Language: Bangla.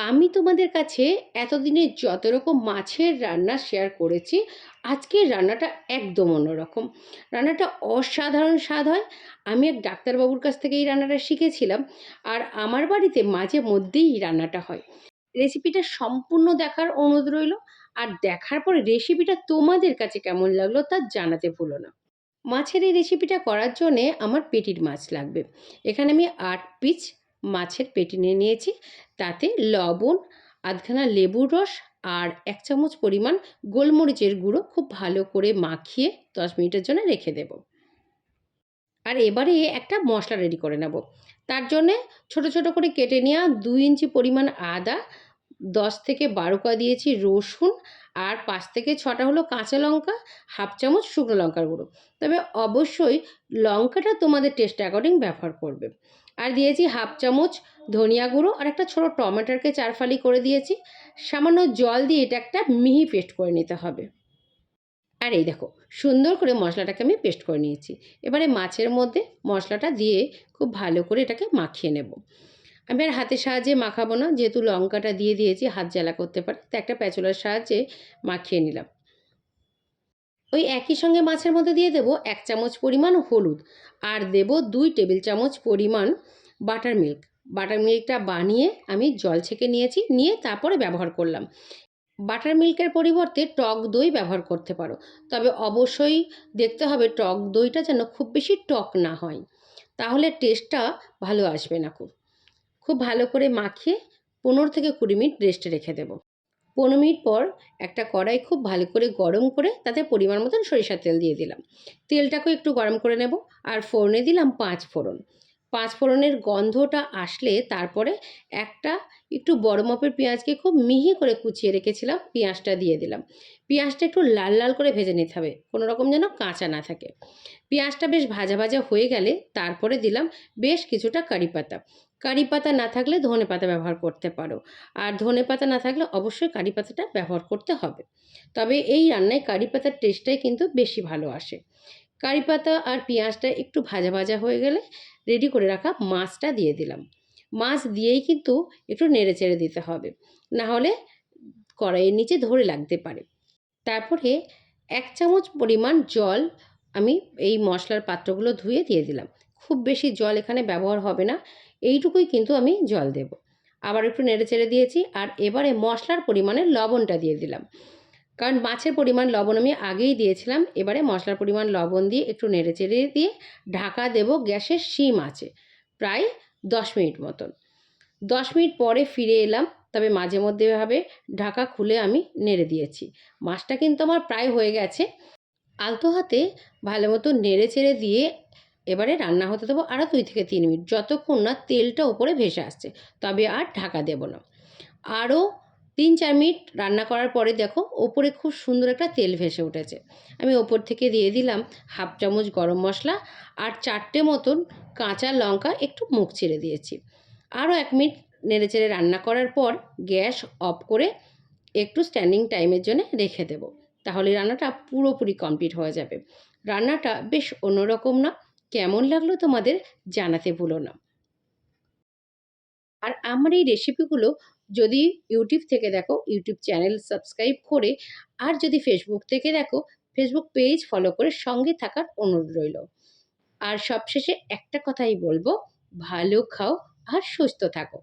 আমি তোমাদের কাছে এতদিনে যত রকম মাছের রান্না শেয়ার করেছি, আজকের রান্নাটা একদম অন্যরকম। রান্নাটা অসাধারণ স্বাদ হয়। আমি এক ডাক্তারবাবুর কাছ থেকে এই রান্নাটা শিখেছিলাম আর আমার বাড়িতে মাঝে মধ্যেই এই রান্নাটা হয়। রেসিপিটা সম্পূর্ণ দেখার অনুরোধ রইল আর দেখার পরে রেসিপিটা তোমাদের কাছে কেমন লাগল তা জানাতে ভুলো না। মাছের এই রেসিপিটা করার জন্যে আমার পেটির মাছ লাগবে। এখানে আমি আট পিস মাছের পেটি নিয়ে নিয়েছি। তাতে লবণ, আধখানা লেবুর রস আর এক চামচ পরিমাণ গোলমরিচের গুঁড়ো খুব ভালো করে মাখিয়ে দশ মিনিটের জন্য রেখে দেব। আর এবারে একটা মশলা রেডি করে নেব। তার জন্যে ছোট ছোট করে কেটে নেওয়া দুই ইঞ্চি পরিমাণ আদা দশ থেকে বারো কা দিয়েছি রসুন আর পাঁচ থেকে ছটা হলো কাঁচা লঙ্কা, হাফ চামচ শুকনো লঙ্কার গুঁড়ো। তবে অবশ্যই লঙ্কাটা তোমাদের টেস্ট অ্যাকর্ডিং ব্যবহার করবে। আর দিয়েছি হাফ চামচ ধনিয়া গুঁড়ো আর একটা ছোটো টমেটোকে চারফালি করে দিয়েছি। সামান্য জল দিয়ে এটা একটা মিহি পেস্ট করে নিতে হবে। আর এই দেখো, সুন্দর করে মশলাটাকে আমি পেস্ট করে নিয়েছি। এবারে মাছের মধ্যে মশলাটা দিয়ে খুব ভালো করে এটাকে মাখিয়ে নেব। আমি আর হাতের সাহায্যে মাখাবো না, যেহেতু লঙ্কাটা দিয়ে দিয়েছি, হাত জ্বালা করতে পারে। তো একটা প্যাচুলার সাহায্যে মাখিয়ে নিলাম। ওই একই সঙ্গে মাছের মধ্যে দিয়ে দেবো এক চামচ পরিমাণ হলুদ আর দেব দুই টেবিল চামচ পরিমাণ বাটার মিল্ক। বাটার মিল্কটা বানিয়ে আমি জল ছেঁকে নিয়েছি, নিয়ে তারপরে ব্যবহার করলাম। বাটার মিল্কের পরিবর্তে টক দই ব্যবহার করতে পারো। তবে অবশ্যই দেখতে হবে টক দইটা যেন খুব বেশি টক না হয়। তাহলে টেস্টটা ভালো আসবে না খুব। খুব ভালো করে মাখিয়ে পনেরো থেকে কুড়ি মিনিট রেস্টে রেখে দেবো। পনেরো মিনিট পর একটা কড়াই খুব ভালো করে গরম করে তাতে পরিমাণ মতন সরিষার তেল দিয়ে দিলাম। তেলটাকেও একটু গরম করে নেব আর ফোড়নে দিলাম পাঁচ ফোড়ন। পাঁচ ফোড়নের গন্ধটা আসলে তারপরে একটা একটু বড় মাপের পেঁয়াজকে খুব মিহি করে কুচিয়ে রেখেছিলাম, পেঁয়াজটা দিয়ে দিলাম। পেঁয়াজটা একটু লাল লাল করে ভেজে নিতে হবে, কোনো রকম যেন কাঁচা না থাকে। পেঁয়াজটা বেশ ভাজা ভাজা হয়ে গেলে তারপরে দিলাম বেশ কিছুটা কারি পাতা। কারি পাতা না থাকলে ধনে পাতা ব্যবহার করতে পারো, আর ধনে পাতা না থাকলে অবশ্যই কারি পাতাটা ব্যবহার করতে হবে। তবে এই রান্নায় কারি পাতার টেস্টটাই কিন্তু বেশি ভালো আসে। কারি পাতা আর পেঁয়াজটা একটু ভাজা ভাজা হয়ে গেলে রেডি করে রাখা মাছটা দিয়ে দিলাম। মাছ দিয়েই কিন্তু একটু নেড়ে চেড়ে দিতে হবে। না হলে কড়াইয়ের নিচে ধরে লাগতে পারে। তারপরে এক চামচ পরিমাণ জল আমি এই মশলার পাত্রগুলো ধুয়ে দিয়ে দিলাম। খুব বেশি জল এখানে ব্যবহার হবে না। এইটুকুই কিন্তু আমি জল দেব। আবার একটু নেড়ে চেড়ে দিয়েছি আর এবারে মশলার পরিমাণে লবণটা দিয়ে দিলাম। কারণ মাছের পরিমাণ লবণ আমি আগেই দিয়েছিলাম। এবারে মশলার পরিমাণ লবণ দিয়ে একটু নেড়ে চেড়ে দিয়ে ঢাকা দেব গ্যাসের সিম আছে প্রায় দশ মিনিট মতন। দশ মিনিট পরে ফিরে এলাম, তবে মাঝে মধ্যে ভাবে ঢাকা খুলে আমি নেড়ে দিয়েছি। মাছটা কিন্তু আমার প্রায় হয়ে গেছে। আলতো হাতে ভালো মতো নেড়ে চেড়ে দিয়ে এবারে রান্না হতে দেবো আরও দুই থেকে তিন মিনিট। যতক্ষণ না তেলটা উপরে ভেসে আসছে, তবে আর ঢাকা দেবো না। আরও তিন চার মিনিট রান্না করার পরে দেখো, ওপরে খুব সুন্দর একটা তেল ভেসে উঠেছে। আমি ওপর থেকে দিয়ে দিলাম হাফ চামচ গরম মশলা আর চারটে মতন কাঁচা লঙ্কা একটু মুখ ছেড়ে দিয়েছি। আরও এক মিনিট নেড়ে চেড়ে রান্না করার পর গ্যাস অফ করে একটু স্ট্যান্ডিং টাইমের জন্য রেখে দেবো। তাহলে রান্নাটা পুরোপুরি কমপ্লিট হয়ে যাবে। রান্নাটা বেশ অন্যরকম না, কেমন লাগল তোমাদের জানাতে ভুলো না। আর আমার এই রেসিপিগুলো যদি ইউটিউব থেকে দেখো, ইউটিউব চ্যানেল সাবস্ক্রাইব করে, আর যদি ফেসবুক থেকে দেখো ফেসবুক পেজ ফলো করে সঙ্গে থাকার অনুরোধ রইল। আর সবশেষে একটা কথাই বলব, ভালো খাও আর সুস্থ থাকো।